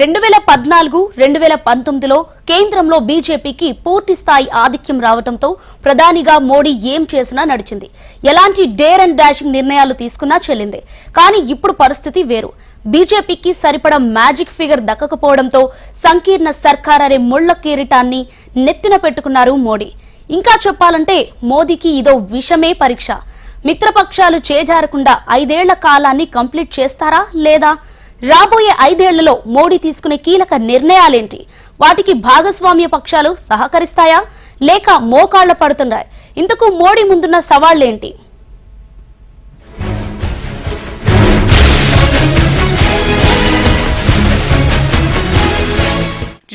రెండు వేల పద్నాలుగు రెండు వేల పంతొమ్మిదిలో కేంద్రంలో బీజేపీకి పూర్తి స్థాయి ఆధిక్యం రావడంతో ప్రధానిగా మోడీ ఏం చేసినా నడిచింది. ఎలాంటి డేర్ అండ్ డాషింగ్ నిర్ణయాలు తీసుకున్నా చెల్లింది. కానీ ఇప్పుడు పరిస్థితి వేరు. బీజేపీకి సరిపడ మ్యాజిక్ ఫిగర్ దక్కకపోవడంతో సంకీర్ణ సర్కార్ అనే ముళ్ళ కిరీటాన్ని నెత్తిన పెట్టుకున్నారు మోడీ. ఇంకా చెప్పాలంటే మోదీకి ఇదో విషమే పరీక్ష. మిత్రపక్షాలు చేజారకుండా ఐదేళ్ళ కాలాన్ని కంప్లీట్ చేస్తారా లేదా? రాబోయే ఐదేళ్ళలో మోడీ తీసుకునే కీలక నిర్ణయాలేంటి? వాటికి భాగస్వామ్య పక్షాలు సహకరిస్తాయా? లేక మోకాళ్ళ పడుతున్నాయి? ఇంతకు మోడీ ముందున్న సవాళ్ళేంటి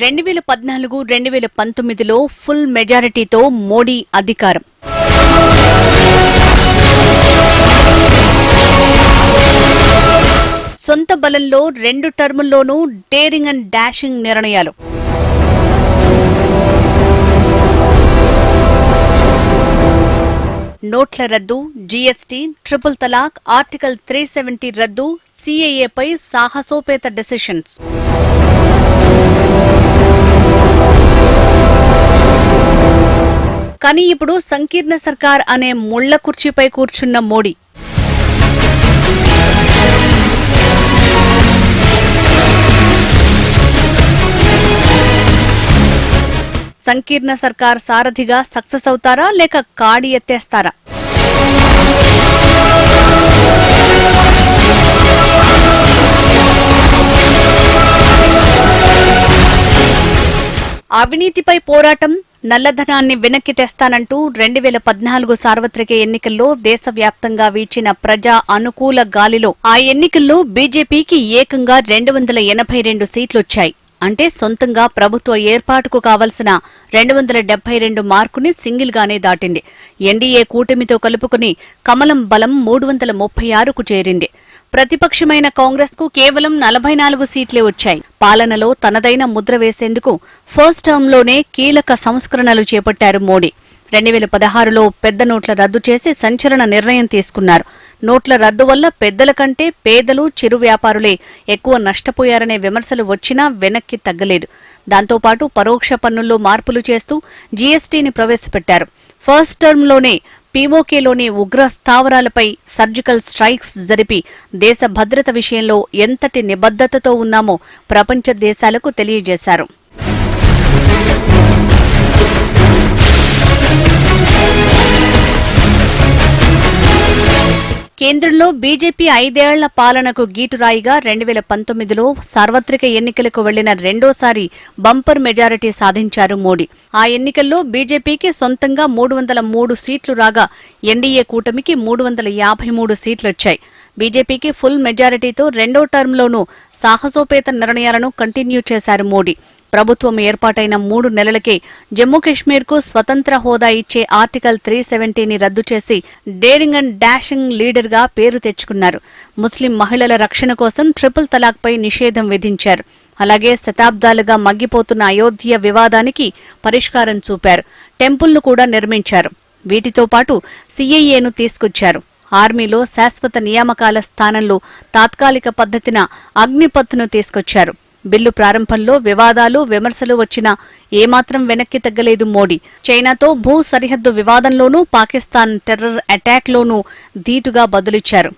రెండు వేల పద్నాలుగు రెండు వేల పంతొమ్మిదిలో ఫుల్ మెజారిటీతో మోడీ అధికారం. సొంత బలంలో రెండు టర్ముల్లోనూ డేరింగ్ అండ్ డాషింగ్ నిర్ణయాలు. నోట్ల రద్దు జీఎస్టీ ట్రిపుల్ తలాక్ ఆర్టికల్ త్రీ సెవెంటీ రద్దు సిఏఏపై సాహసోపేత డెసిషన్స్ కానీ ఇప్పుడు సంకీర్ణ సర్కార్ అనే ముళ్ళ కుర్చీపై కూర్చున్న మోడీ. సంకీర్ణ సర్కార్ సారథిగా సక్సెస్ అవుతారా లేక కాడి ఎత్తేస్తారా? అవినీతిపై పోరాటం నల్లధనాన్ని వెనక్కి తెస్తానంటూ రెండు వేల పద్నాలుగు సార్వత్రిక ఎన్నికల్లో దేశవ్యాప్తంగా వీచిన ప్రజా అనుకూల గాలిలో ఆ ఎన్నికల్లో బీజేపీకి ఏకంగా రెండు వందల ఎనభై రెండు సీట్లొచ్చాయి. అంటే సొంతంగా ప్రభుత్వ ఏర్పాటుకు కావలసిన రెండు వందల డెబ్బై రెండు మార్కుని సింగిల్ గానే దాటింది. ఎన్డీఏ కూటమితో కలుపుకుని కమలం బలం మూడు వందల ముప్పై ఆరుకు చేరింది. ప్రతిపక్షమైన కాంగ్రెస్కు కేవలం నలభై నాలుగు సీట్లే వచ్చాయి. పాలనలో తనదైన ముద్ర వేసేందుకు ఫస్ట్ టర్మ్లోనే కీలక సంస్కరణలు చేపట్టారు మోడీ. రెండు వేల పదహారులో పెద్ద నోట్ల రద్దు చేసి సంచలన నిర్ణయం తీసుకున్నారు. నోట్ల రద్దు వల్ల పెద్దల కంటే పేదలు చిరు వ్యాపారులే ఎక్కువ నష్టపోయారనే విమర్శలు వచ్చినా వెనక్కి తగ్గలేదు. దాంతోపాటు పరోక్ష పన్నుల్లో మార్పులు చేస్తూ జీఎస్టీని ప్రవేశపెట్టారు. ఫస్ట్ టర్మ్లోనే పీఓకేలోని ఉగ్ర స్థావరాలపై సర్జికల్ స్ట్రైక్స్ జరిపి దేశ భద్రత విషయంలో ఎంతటి నిబద్ధతతో ఉన్నామో ప్రపంచ దేశాలకు తెలియజేశారు. కేంద్రంలో బీజేపీ ఐదేళ్ళ పాలనకు గీటురాయిగా రెండు వేల పంతొమ్మిదిలో సార్వత్రిక ఎన్నికలకు వెళ్ళిన రెండోసారి బంపర్ మెజారిటీ సాధించారు మోడీ. ఆ ఎన్నికల్లో బీజేపీకి సొంతంగా మూడు వందల మూడు సీట్లు రాగా ఎన్డీఏ కూటమికి మూడు వందల యాభై మూడు సీట్లొచ్చాయి. బీజేపీకి ఫుల్ మెజారిటీతో రెండో టర్మ్లోనూ సాహసోపేత నిర్ణయాలను కంటిన్యూ చేశారు మోడీ. ప్రభుత్వం ఏర్పాటైన మూడు నెలలకే జమ్మూకాశ్మీర్కు స్వతంత్ర హోదా ఇచ్చే ఆర్టికల్ త్రీ సెవెంటీని రద్దు చేసి డేరింగ్ అండ్ డాషింగ్ లీడర్గా పేరు తెచ్చుకున్నారు. ముస్లిం మహిళల రక్షణ కోసం ట్రిపుల్ తలాక్పై నిషేధం విధించారు. అలాగే శతాబ్దాలుగా మగ్గిపోతున్న అయోధ్య వివాదానికి పరిష్కారం చూపారు. టెంపుల్ను కూడా నిర్మించారు. వీటితో పాటు సీఏఏను తీసుకొచ్చారు. ఆర్మీలో శాశ్వత నియామకాల స్థానంలో తాత్కాలిక పద్ధతిన అగ్నిపత్ను తీసుకొచ్చారు. బిల్లు ప్రారంభంలో వివాదాలు విమర్శలు వచ్చినా ఏమాత్రం వెనక్కి తగ్గలేదు మోడీ. చైనాతో భూ సరిహద్దు వివాదంలోనూ పాకిస్తాన్ టెర్రర్ అటాక్లోనూ ధీటుగా బదులిచ్చారు.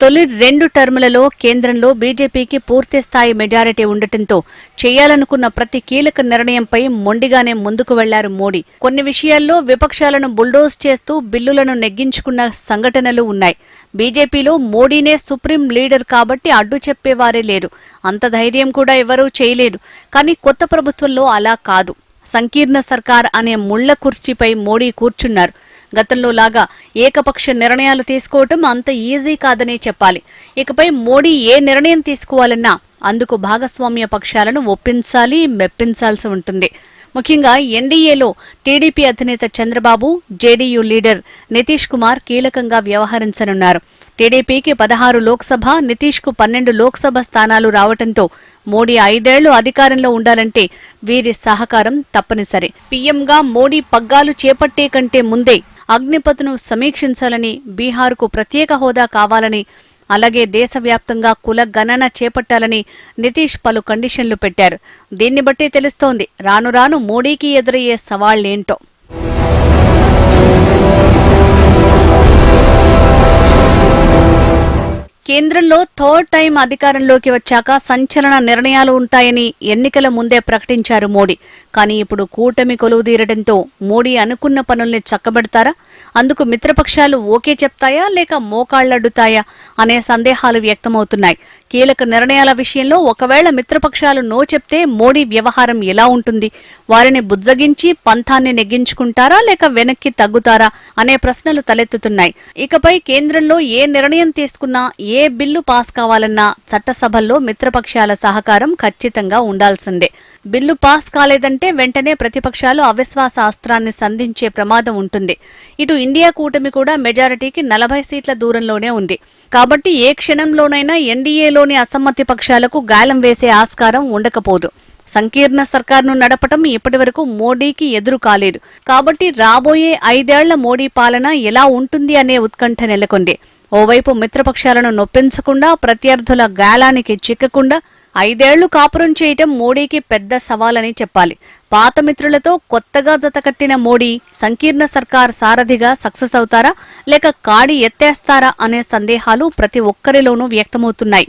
తొలి రెండు టర్ములలో కేంద్రంలో బీజేపీకి పూర్తి స్థాయి మెజారిటీ ఉండటంతో చేయాలనుకున్న ప్రతి కీలక నిర్ణయంపై మొండిగానే ముందుకు వెళ్ళారు మోడీ. కొన్ని విషయాల్లో విపక్షాలను బుల్డోజ్ చేస్తూ బిల్లులను నెగ్గించుకున్న సంఘటనలు ఉన్నాయి. బీజేపీలో మోడీనే సుప్రీం లీడర్ కాబట్టి అడ్డు చెప్పేవారే లేరు. అంత ధైర్యం కూడా ఎవరూ చేయలేరు కానీ కొత్త ప్రభుత్వంలో అలా కాదు. సంకీర్ణ సర్కార్ అనే ముళ్ళ కుర్చీపై మోడీ కూర్చున్నారు. గతంలో లాగా ఏకపక్ష నిర్ణయాలు తీసుకోవటం అంత ఈజీ కాదనే చెప్పాలి. ఇకపై మోడీ ఏ నిర్ణయం తీసుకోవాలన్నా అందుకు భాగస్వామ్య పక్షాలను ఒప్పించాలి మెప్పించాల్సి ఉంటుంది. ముఖ్యంగా ఎన్డీఏలో టీడీపీ అధినేత చంద్రబాబు జేడీయూ లీడర్ నితీష్ కుమార్ కీలకంగా వ్యవహరించనున్నారు. టీడీపీకి పదహారు లోక్సభ నితీష్కు పన్నెండు లోక్సభ స్థానాలు రావటంతో మోడీ ఐదేళ్ళు అధికారంలో ఉండాలంటే వీరి సహకారం తప్పనిసరి. పీఎంగా మోడీ పగ్గాలు చేపట్టే కంటే ముందే అగ్నిపథ్ను సమీక్షించాలని బీహార్కు ప్రత్యేక హోదా కావాలని అలాగే దేశవ్యాప్తంగా కుల గణన చేపట్టాలని నితీష్ పలు కండిషన్లు పెట్టారు. దీన్ని బట్టి తెలుస్తోంది రాను రాను మోడీకి ఎదురయ్యే సవాళ్ళేంటో కేంద్రంలో థర్డ్ టైం అధికారంలోకి వచ్చాక సంచలన నిర్ణయాలు ఉంటాయని ఎన్నికల ముందే ప్రకటించారు మోడీ. కానీ ఇప్పుడు కూటమి కొలువుదీరడంతో మోడీ అనుకున్న పనుల్ని చక్కబెడతారా? అందుకు మిత్రపక్షాలు ఓకే చెప్తాయా లేక మోకాళ్ళడ్డుతాయా అనే సందేహాలు వ్యక్తమవుతున్నాయి. కీలక నిర్ణయాల విషయంలో ఒకవేళ మిత్రపక్షాలు నో చెప్తే మోడీ వ్యవహారం ఎలా ఉంటుంది? వారిని బుజ్జగించి పంథాన్ని నెగ్గించుకుంటారా లేక వెనక్కి తగ్గుతారా అనే ప్రశ్నలు తలెత్తుతున్నాయి. ఇకపై కేంద్రంలో ఏ నిర్ణయం తీసుకున్నా ఏ బిల్లు పాస్ కావాలన్నా చట్టసభల్లో మిత్రపక్షాల సహకారం ఖచ్చితంగా ఉండాల్సిందే. బిల్లు పాస్ కాలేదంటే వెంటనే ప్రతిపక్షాలు అవిశ్వాస అస్త్రాన్ని సంధించే ప్రమాదం ఉంటుంది. ఇటు ఇండియా కూటమి కూడా మెజారిటీకి నలభై సీట్ల దూరంలోనే ఉంది. కాబట్టి ఏ క్షణంలోనైనా ఎన్డీఏలోని అసమ్మతి పక్షాలకు గాలం వేసే ఆస్కారం ఉండకపోదు. సంకీర్ణ సర్కార్ను నడపటం ఇప్పటివరకు మోడీకి ఎదురు కాలేదు. కాబట్టి రాబోయే ఐదేళ్ళ మోడీ పాలన ఎలా ఉంటుంది అనే ఉత్కంఠ నెలకొంది. ఓవైపు మిత్రపక్షాలను నొప్పించకుండా ప్రత్యర్థుల గాలానికి చిక్కకుండా ఐదేళ్ళు కాపురం చేయటం మోడీకి పెద్ద సవాలని చెప్పాలి. పాత మిత్రులతో కొత్తగా జతకట్టిన మోడీ సంకీర్ణ సర్కార్ సారథిగా సక్సెస్ అవుతారా? లేక కాడి ఎత్తేస్తారా? అనే సందేహాలు ప్రతి ఒక్కరిలోనూ వ్యక్తమవుతున్నాయి.